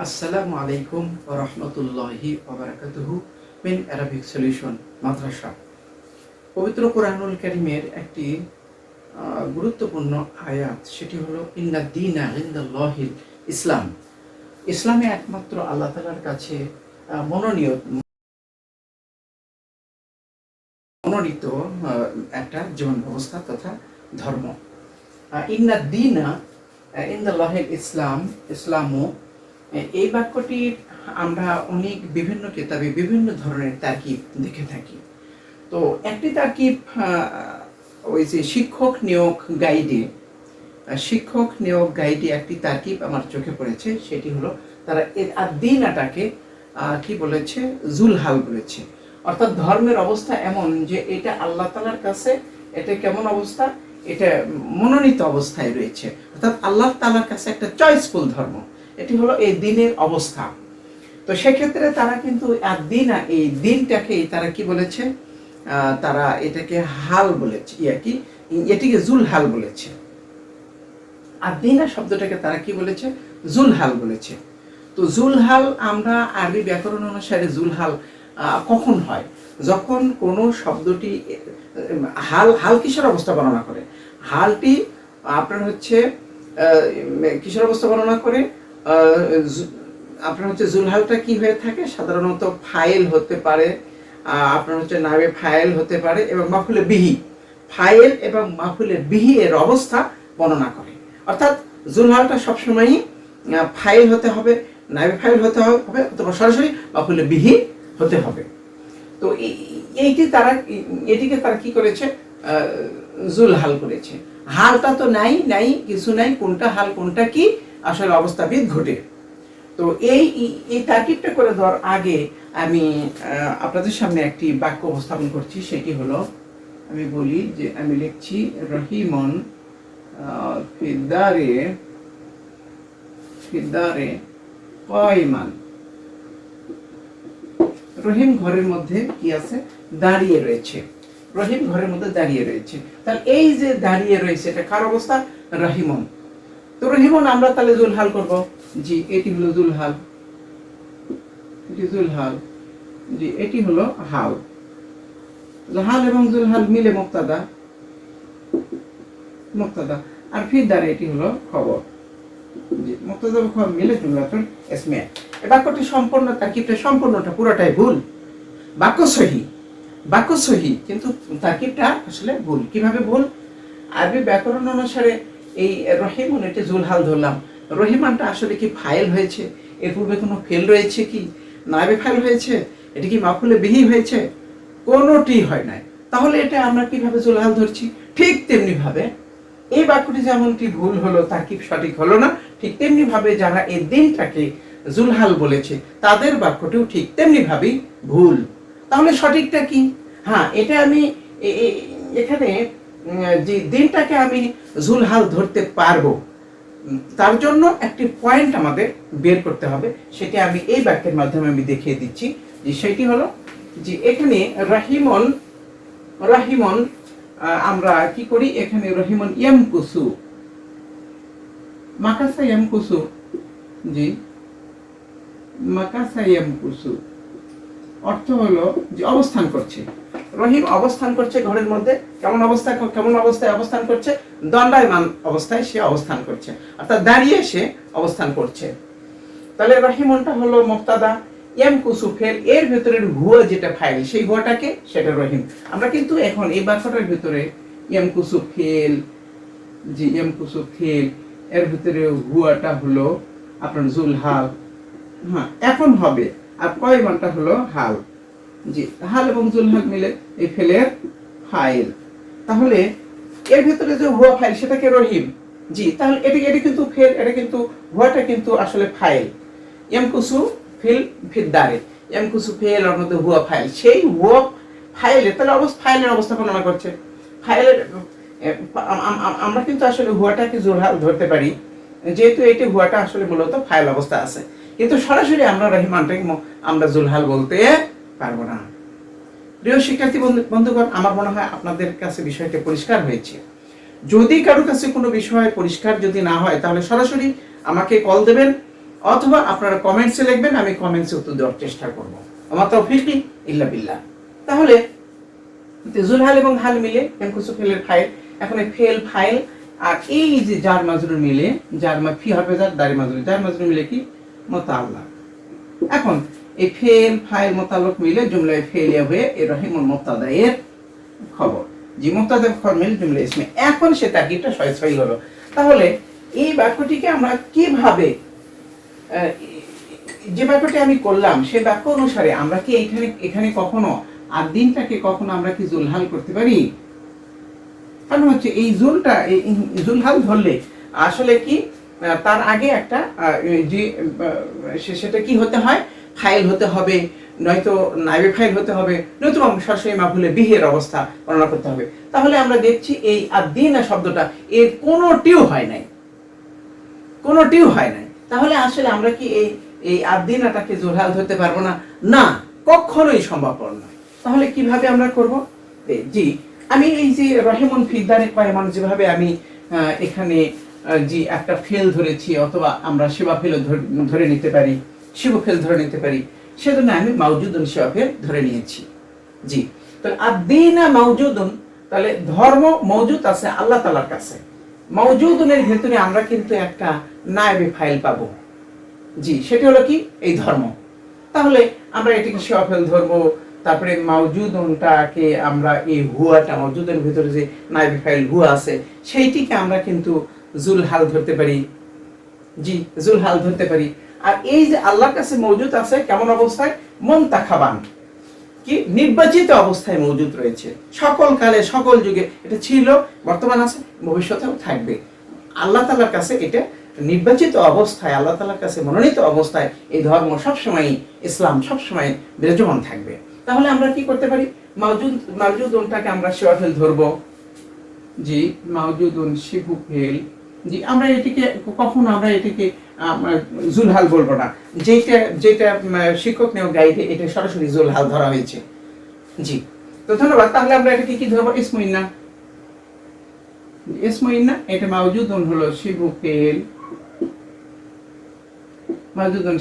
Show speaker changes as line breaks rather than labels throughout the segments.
আসসালামু আলাইকুম রাহমাতুল্লাহি মিন অ্যারাবিক সলিউশন, মাদ্রাসা। পবিত্র কোরআনুল কারীমের একটি গুরুত্বপূর্ণ আয়াত, সেটি হলো, ইন্না দীনা ইনদাল্লাহিল ইসলাম। ইসলামে একমাত্র আল্লাহ তাআলার কাছে মনোনীয় মনোনীত একটা জীবন ব্যবস্থা তথা ধর্ম। ইন্না দীনা ইনদাল্লাহিল ইসলাম, ইসলামও এই বাক্যটির আমরা অনেক বিভিন্ন কেতাবে বিভিন্ন ধরনের তারকিব দেখে থাকি। তো একটি তারকিব ওই যে শিক্ষক নিয়োগ গাইডে শিক্ষক নিয়োগ গাইডে একটি তারকিব আমার চোখে পড়েছে সেটি হলো তারা এর আদিনাটাকে আহ, কি বলেছে? জুলহাল বলেছে। অর্থাৎ ধর্মের অবস্থা এমন যে এটা আল্লাহ তালার কাছে এটা কেমন অবস্থা? এটা মনোনীত অবস্থায় রয়েছে। অর্থাৎ আল্লাহ তালার কাছে একটা চয়েসফুল ধর্ম। এটি হলো এই দিনের অবস্থা। তো সেক্ষেত্রে তারা কিন্তু আর দিন এই দিনটাকে তারা কি বলেছে? তারা এটাকে হাল বলেছে ইয়া কি? এটিকে জুল হাল বলেছে। আর দিনা শব্দটাকে তারা কি বলেছে? জুলহাল বলেছে। তো জুলহাল আমরা আরবি ব্যাকরণ অনুসারে জুলহাল আহ, কখন হয়? যখন কোনো শব্দটি হাল হাল কিসের অবস্থা বর্ণনা করে? হালটি আপনার হচ্ছে কিসের অবস্থা বর্ণনা করে? আপনার হচ্ছে জুলহালটা কি হয়ে থাকে? সাধারণত ফাইল হতে পারে আপনার হচ্ছে নামে ফাইল হতে পারে এবং মাফুলে বিহি। ফাইল এবং মাফুলে বিহি এর অবস্থা বর্ণনা করে। অর্থাৎ জুলহালটা সবসময়ই ফাইল হতে হবে নাইবে ফাইল হতে হবে, অথবা সরাসরি মাফুলে বিহি হতে হবে। তো এইটি তারা, এটিকে তারা কি করেছে? জুলহাল করেছে। হালটা তো নাই নাই, কিছু নাই, কোনটা হাল, কোনটা কি? আসলে অবস্থাবিদ ঘটে। তো এই এই তাকিবটা করে দেওয়ার আগে আমি আপনাদের সামনে একটি বাক্য উপস্থাপন করছি সেটি হলো আমি বলি যে আমি লিখছি রহিমন আহ, ফিদ্দারে ফিদ্দারে কয়মান। রহিম ঘরের মধ্যে কি আছে? দাঁড়িয়ে রয়েছে। রহিম ঘরের মধ্যে দাঁড়িয়ে রয়েছে। তাহলে এই যে দাঁড়িয়ে রয়েছে এটা কার অবস্থা? রহিমন। তো রহিমন, আমরা তাহলে জুলহাল করব। জি, এটি হলো জুলহাল এটি জুলহাল জি, এটি হলো হাল। হাল এবং জুলহাল মিলে মুক্তাদা। মুক্তাদা। আর ফির দ্বারা এটি হলো খবর। জি, মুক্তাদা খবর মিলে জুমলাতুল ইসমিয়া। এই বাক্যটি সম্পূর্ণ তারকিবটা, সম্পূর্ণটা পুরোটাই ভুল। বাক্য সহি। বাক্য সহি, কিন্তু তারকিবটা আসলে ভুল। কীভাবে ভুল? আরবি ব্যাকরণ অনুসারে এই রহিমন, এটি জুলহাল ধরলাম। রহিমানটা আসলে কি ফাইল হয়েছে? এর পূর্বে কোনো ফেল রয়েছে কি? নাবে ফাইল হয়েছে? এটি কি মাফুলে বিহি হয়েছে? কোনোটি হয় নাই। তাহলে এটা আমরা কীভাবে জুলহাল ধরছি? ঠিক তেমনি ভাবে এই বাক্যটি যেমনটি ভুল হলো তা কি সঠিক হলো না, ঠিক তেমনি ভাবে যারা এই দিনটাকে জুলহাল বলেছে, তাদের বাক্যটিও ঠিক তেমনি ভাবেই ভুল। তাহলে সঠিকটা কি? হ্যাঁ এটা আমি এখানে যে দিনটাকে আমি ঝুলহাল ধরতে পারব তার জন্য একটি পয়েন্ট আমাদের বের করতে হবে। সেটি আমি এই বাক্যের মাধ্যমে আমি দেখিয়ে দিচ্ছি যে সেটি হলো যে এখানে রাহিমন রাহিমন আমরা কি করি? এখানে রহিমন ইয়াম কুসু মাকাসা ইয়াম কুসু জি, মাকাসা ইয়াম কুসু অর্থ হলো যে অবস্থান করছে। রহিম অবস্থান করছে ঘরের মধ্যে। কেমন অবস্থা, কেমন অবস্থায় অবস্থান করছে? দণ্ডায়মান অবস্থায় সে অবস্থান করছে। অর্থাৎ দাঁড়িয়ে সে অবস্থান করছে। তাহলে রহিমনটা হলো মুক্তাদা এম কুসু ফেল এর ভেতরের হুয়া যেটা ফাইল সেই হুয়াটাকে সেটা রহিম। আমরা কিন্তু এখন এই বাক্যটার ভিতরে এম কুসু ফেল জি এম কুসু ফেল এর ভিতরে হুয়াটা হলো আপনার জুল হাল হ্যাঁ এখন হবে। আর কয় মানটা হলো হাল? জি, হাল এবং জুল হাল মিলে এই ফেলের ফাইল। তাহলে এর ভিতরে যে হুয়া ফাইল, সেটাকে রহিম। জি, তাহলে এটা এটা কিন্তু ফেল, এটা কিন্তু হুয়াটা কিন্তু আসলে ফাইল। এমকুসু ফিল ফিদ্দারে। এমকুসু ফেল ওর মধ্যে হুয়া ফাইল। সেই হুয়া ফাইলে, তাহলে অবস্থা, ফাইলের অবস্থা বর্ণনা করছে। ফাইলের আমরা কিন্তু আসলে হুয়াটাকে জোরহাল ধরতে পারি। যেহেতু এটি হুয়াটা আসলে মূলত ফাইল অবস্থা আছে। কিন্তু সরাসরি আমরা রহিমানটাকে আমরা জুলহাল বলতে পারব না। প্রিয় শিক্ষার্থী বন্ধুগণ, আমার মনে হয় আপনাদের কাছে বিষয়টা পরিষ্কার হয়েছে। যদি কারও কাছে কোনো বিষয় পরিষ্কার যদি না হয়, তাহলে সরাসরি আমাকে কল দেবেন অথবা আপনারা কমেন্টসে লিখবেন, আমি কমেন্টসে উত্তর দেওয়ার চেষ্টা করব। আমার তৌফিকি ইল্লা বিল্লাহ। তাহলে জুলহাল এবং হাল মিলে এমকুসু ফেলের ফাইল এখন ফেল ফাইল আর এই যে যার মাজরুর মিলে মা ফি হবে যার দারি মাজরুর, যার মাজরুর মিলে কি? মোতাল্লাহ। এখন এই ফেল ফাইল মোতালক মিলে জুমলায় ফেলিয়া হয়ে এ রহিমুল মুক্তাদা এর খবর। জি খবর মিলে জুমলা ইসমে। এখন সে তাকিবটা ছয় ছয় হলো। তাহলে এই বাক্যটিকে আমরা কীভাবে যে বাক্যটি আমি করলাম, সে বাক্য অনুসারে আমরা কি এখানে এখানে কখনো আর দিনটাকে কখনো আমরা কি জুলহাল করতে পারি? কারণ হচ্ছে এই জুলটা জুলহাল ধরলে আসলে কি তার আগে একটা যে সেটা কি হতে হয়? ফাইল হতে হবে, নয়তো নাইবে ফাইল হতে হবে নয়তো সরাসরি মাফুলে বিহের অবস্থা বর্ণনা করতে হবে। তাহলে আমরা দেখছি এই আদিনা শব্দটা, এর কোনোটিও হয় নাই। কোনোটিও হয় নাই। তাহলে আসলে আমরা কি এই এই আদিনাটাকে জোরহাল ধরতে পারব না? না, কখনোই সম্ভবপর নয় তাহলে কীভাবে আমরা করব? জি, আমি এই যে রহেমন ফিদারে কয়েমান যেভাবে আমি এখানে জি, একটা ফেল ধরেছি অথবা আমরা সেবা ফেল ধরে নিতে পারি। শিব ফেল ধরে নিতে পারি। সেজন্য আমি মাউজুদুন সেবা ফেল ধরে নিয়েছি। জি তাহলে আদিনা মাউজুদুন, তাহলে ধর্ম মৌজুদ আছে আল্লাহ তালার কাছে। মৌজুদুনের ভেতরে আমরা কিন্তু একটা নায়বে ফাইল পাবো। জি, সেটি হলো কি? এই ধর্ম। তাহলে আমরা এটিকে সেওয়াফেল ধরবো, তারপরে মাউজুদনটাকে আমরা এই হুয়াটা মৌজুদের ভিতরে যে নাইবি ফাইল হুয়া আছে, সেইটিকে আমরা কিন্তু জুলহাল ধরতে পারি। জি, জুলহাল ধরতে পারি। আর এই যে আল্লাহর কাছে মজুদ আছে, কেমন অবস্থায়? মন তাখাবান কি? নির্বাচিত অবস্থায় মজুদ রয়েছে। সকল কালে, সকল যুগে। এটা ছিল, বর্তমান আছে, ভবিষ্যতেও থাকবে। আল্লাহ তালার কাছে এটা নির্বাচিত অবস্থায়, আল্লাহ তালার কাছে মনোনীত অবস্থায় এই ধর্ম সবসময় ইসলাম সবসময় বিরাজমান থাকবে। তাহলে আমরা কি করতে পারি? মাউজুদ, মাউজুদনটাকে আমরা সেওয়াফেল ধরবো। জি, মাউজুদুন শিবু ফেল জি, আমরা এটিকে কখনো আমরা এটিকে জুলহাল বলব না। যেটা যেটা শিক্ষক নিয়োগ গাইডে এটা সরাসরি জুলহাল ধরা হয়েছে। জি, তো ধন্যবাদ। তাহলে আমরা এটাকে কি ধরবো? ইসমুইন্না ইসমুইন্না এটা মাউজুদুন হলো মাউজুদুন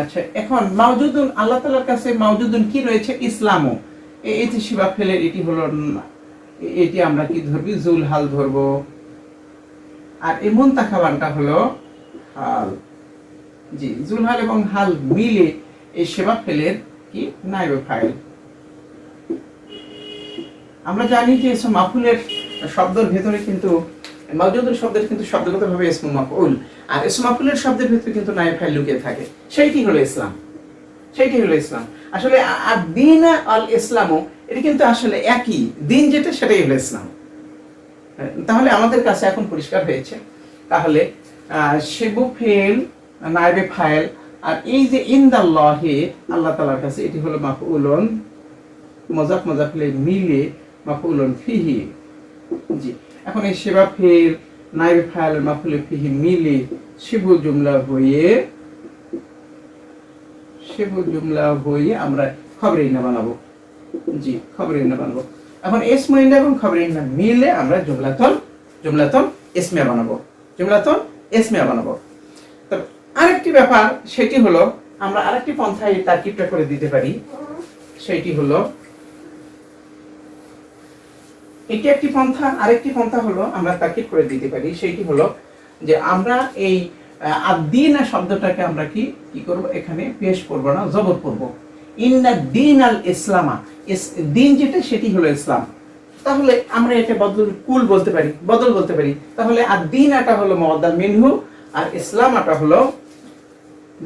আচ্ছা এখন মাউজুদুন, আল্লাহ তালার কাছে মাউজুদুন কি রয়েছে? ইসলামও। এই যে শিবা ফেলের, এটি হলো, এটি আমরা কি ধরবি? জুল হাল ধরবো। আর এই মুন্তাখাবানটা হলো, হাল। জি, জুলহাল এবং হাল মিলে এই সেবা ফেলের কি? নাইবে ফাইল। আমরা জানি যে এসব মাফুলের শব্দের ভেতরে কিন্তু মাউজুদুল শব্দের কিন্তু শব্দগতভাবে ইসমু মাফউল আর ইসমু মাফুলের শব্দের ভেতরে কিন্তু নাইবে ফাইল লুকিয়ে থাকে। সেইটি হলো ইসলাম। সেইটি হলো ইসলাম। আসলে আর দিন আল ইসলামও এটা কিন্তু আসলে একই। দিন যেটা, সেটাই হলো ইসলাম। তাহলে আমাদের কাছে এখন পরিষ্কার হয়েছে। তাহলে শিবু ফেল নাইবে ফাইল আর এই যে ইন্দাল্লাহে, আল্লাহ তালার কাছে এটি হলো মাফউলন, মজাক মজাফলে মিলে মাফউলন ফিহি। জি, এখন এই সেবা ফেল নাইবে ফাইল মাফুলে ফিহি মিলে শিবু জুমলা হয়ে, শিবু জুমলা হয়ে আমরা খবরেই না বানাবো। জি খবরেই না বানাবো। এখন এস এসমইন্ডা এবং খবরেইন্ডা মিলে আমরা জুমলাতল জুমলাতল ইসমিয়া বানাবো। জুমলাতল ইসমিয়া বানাবো। তবে আরেকটি ব্যাপার, সেটি হলো আমরা আরেকটি পন্থায় তার্কিবটা করে দিতে পারি। সেটি হলো, এটি একটি পন্থা, আরেকটি পন্থা হলো আমরা তার্কিব করে দিতে পারি। সেইটি হলো যে আমরা এই আদিনা শব্দটাকে আমরা কি কি করব? এখানে পেশ করব না, জবর করব। ইন্না দিন আল ইসলামা। দিন যেটা, সেটি হলো ইসলাম। তাহলে আমরা এটা বদল, কুল বলতে পারি, বদল বলতে পারি। তাহলে আর দিন আটা হলো মহদ্দাল মিনহু, আর ইসলাম আটা হলো,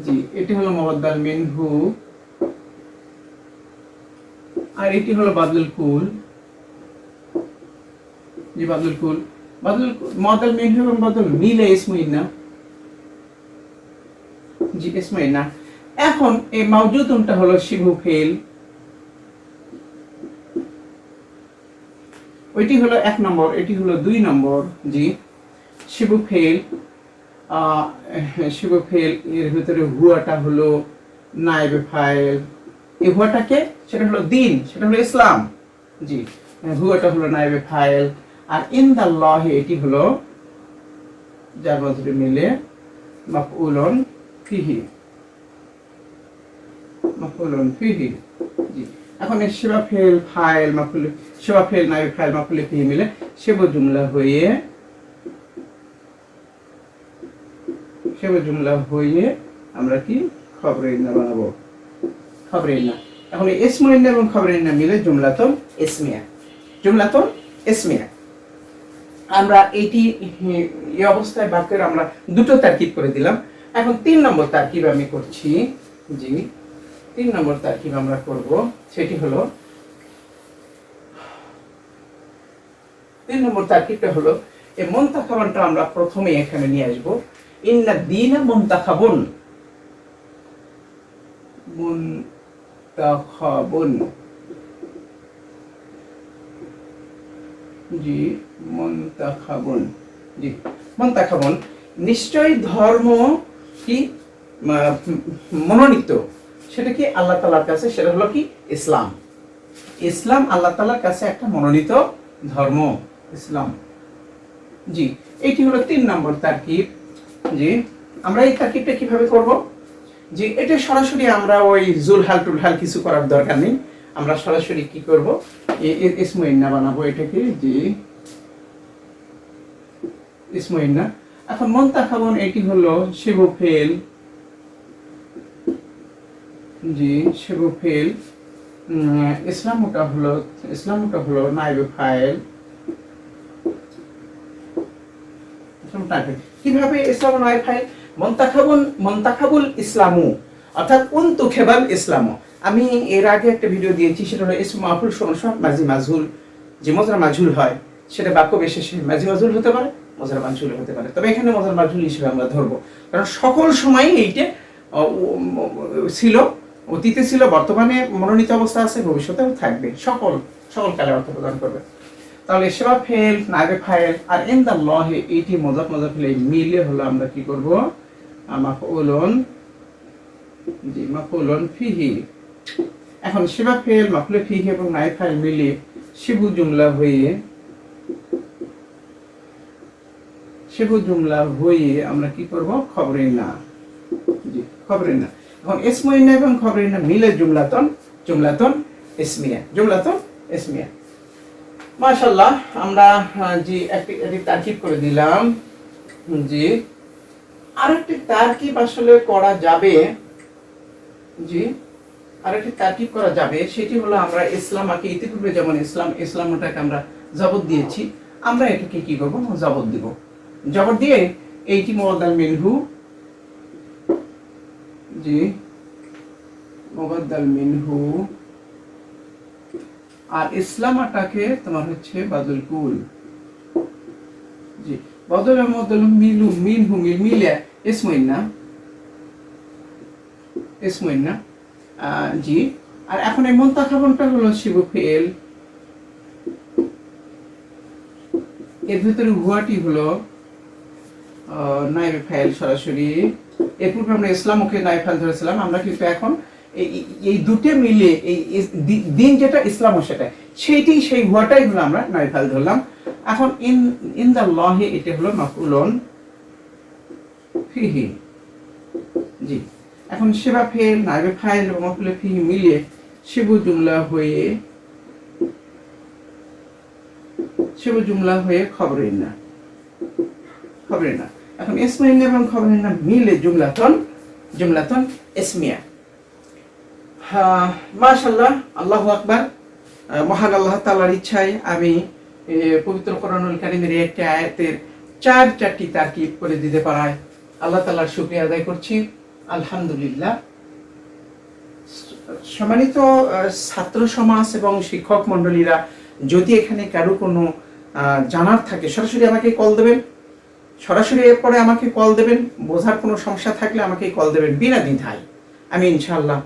জি, এটি হলো মহদ্দাল মিনহু, আর এটি হলো বাদল কুল। জি, বাদল কুল। বাদল মহদ্দাল মিনহু এবং বাদল মিলে ইসমুইন্না জি ইসমুইন্না এখন এই মাউজুদুনটা হলো শিবু ফেল। ওইটি হলো এক নম্বর, এটি হলো দুই নম্বর, জি। শিবু ফেল শিবু ফেল, এর ভিতরে হুয়াটা হলো নাইবে ফাইল এই হুয়াটাকে, সেটা হলো দিন, সেটা হলো ইসলাম, জি। হুয়াটা হলো নাইবে ফাইল আর ইন দ্য লহে এটি হলো, যার মধ্যে মিলে, মাফউলুন ফিহি। মাফউলুন ফিহি। জি। এখন সেবা ফেল ফাইল মাফুল, সেবা ফেল নাই ফাইল ফিহি মিলে সেব জুমলা হয়ে, সেব জুমলা হয়ে আমরা কি? খবরের না বানাবো। খবরের না এখন এবং খবরের না মিলে জুমলাতন ইসমিয়া। জুমলাতন ইসমিয়া। আমরা এইটি, এই অবস্থায় বাক্যের আমরা দুটো তারকিব করে দিলাম। এখন তিন নম্বর তারকিব আমি করছি। জি। তিন নম্বর তারকিব আমরা করব, সেটি হলো, তিন নম্বর তারকিবটা হলো, এই মন্তাখাবনটা আমরা প্রথমে এখানে নিয়ে আসব। ইন্না দিনা মন্তাখাবন। মন্তাখাবন। জি মন্তাখাবন। জি, মন্তাখাবন। নিশ্চয় ধর্ম কি? মনোনীত। সেটা কি আল্লাহ তালার কাছে? সেটা হলো কি? ইসলাম। ইসলাম আল্লাহ তালার কাছে একটা মনোনীত ধর্ম, ইসলাম। জি এটি হলো তিন নম্বর তারকিব। জি, আমরা এই তারকিবটা কীভাবে করব? জি, এটা সরাসরি আমরা ওই জুলহাল টুলহাল কিছু করার দরকার নেই। আমরা সরাসরি কি করব? ইসমইন্না বানাবো এটাকে। জি ইসমইন্না এখন মন্তাখাবন এটি হলো শিবু ফেল। জি শিবু ফেল। উম, ইসলামটা হলো ইসলামটা হলো নাইবে ফাইল। কীভাবে ইসলাম নাইবে ফাইল? মন্তাখাবুল মন্তাখাবুল ইসলামু। অর্থাৎ উন্তু খেবাল ইসলামু। আমি এর আগে একটা ভিডিও দিয়েছি সেটা হলো ইসম মাহফুল সমস্যা মাঝি মাজহুল। যে মজরা মাজহুল হয় সেটা বাক্য বিশেষে মাঝি মাজহুল হতে পারে মজরা মাজহুল হতে পারে। তবে এখানে মজরা মাজহুল হিসেবে আমরা ধরবো। কারণ সকল সময় এইটা ছিল। অতীতে ছিল, বর্তমানে মনোনীত অবস্থা আছে, ভবিষ্যতেও থাকবে। সকল সকল কালে অর্থ প্রদান করবে। তাহলে সেবা ফেল, নাইবে ফাইল, আর ইন দা লহে এইটি মজাক মজা ফেলে মিলে হলো আমরা কি করব? জি ফিহি। এখন সেবা ফেল মাফুলে ফিহি এবং নাই ফাইল মিলে শিবু জুমলা হয়ে শিবু জুমলা হয়ে আমরা কি করব? খবরে না। জি খবরে না। এখন ইসমইনা এবং খবরে মিলে জুমলাতন জুমলাতন, ইসমিয়া জুমলাতন, ইসমিয়া। মাশাল্লাহ আমরা জি, একটি একটি তারকিব করে দিলাম। জি। আরেকটি তারকিব আসলে করা যাবে, জি, আরেকটি তারকিব করা যাবে, সেটি হলো আমরা ইসলাম ইসলামাকে, ইতিপূর্বে যেমন ইসলাম, ইসলামটাকে আমরা জবত দিয়েছি, আমরা এটাকে কি করব? জবত দিব। জবত দিয়ে, এইটি মোবাদ্দাল মিনহু মোবাদ্দাল মিনহু আর ইসলামাটাকে তোমার হচ্ছে বাদুল কুল। জি, বদল মদল মিলু, মিনহু, মিল, মিলে, ইসমইন না। ইসমইন না। জি, আর এখন এই মন্তাখাবনটা হলো শিব ফেল। এর ভিতরে হুয়াটি হলো নাইবে ফাইল সরাসরি। এর পূর্বে আমরা ইসলামকে নাই ফাইল ধরেছিলাম, আমরা কিন্তু এখন এই- দুটো মিলে এই দিন যেটা ইসলাম সেটা সেইটি, সেই হুয়াটাই হলো আমরা নাই ফাইল ধরলাম। এখন ইন ইন দ্য লহে এটা হলো মাফুলন ফিহি। জি, এখন সেবা ফেল, নাইবে ফাইল মাফুলে ফিহি মিলিয়ে শিবু জুমলা হয়ে শিবু জুমলা হয়ে খবরের না খবরের না। এখন ইসমাইল এবং খবরের না, মিলে জুমলাতন জুমলাতন ইসমিয়া হ্যাঁ মাশাল্লাহ আল্লাহ আকবার। মহান আল্লাহ তাআলার ইচ্ছায় আমি পবিত্র কোরআনুল কারিমের একটি আয়াতের চার চারটি তারকিব করে দিতে পারায়। আল্লাহ তাআলার শুকরিয়া আদায় করছি। আলহামদুলিল্লাহ। সম্মানিত ছাত্র সমাজ এবং শিক্ষক মণ্ডলীরা, যদি এখানে কারও কোনো জানার থাকে, সরাসরি আমাকে কল দেবেন। সরাসরি এরপরে আমাকে কল দেবেন। বোঝার কোনো সমস্যা থাকলে আমাকে কল দেবেন বিনা দ্বিধায়। আমি ইনশাল্লাহ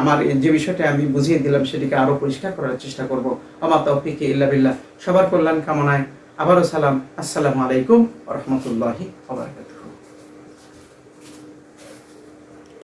আমার যে বিষয়টা আমি বুঝিয়ে দিলাম সেটিকে আরও পরিষ্কার করার চেষ্টা করব। আমার তৌফিকে ইল্লা বিল্লাহ। সবার কল্যাণ কামনায় আবারও সালাম। আসসালামু আলাইকুম রহমতুল্লাহি ওয়া বারাকাতুহু।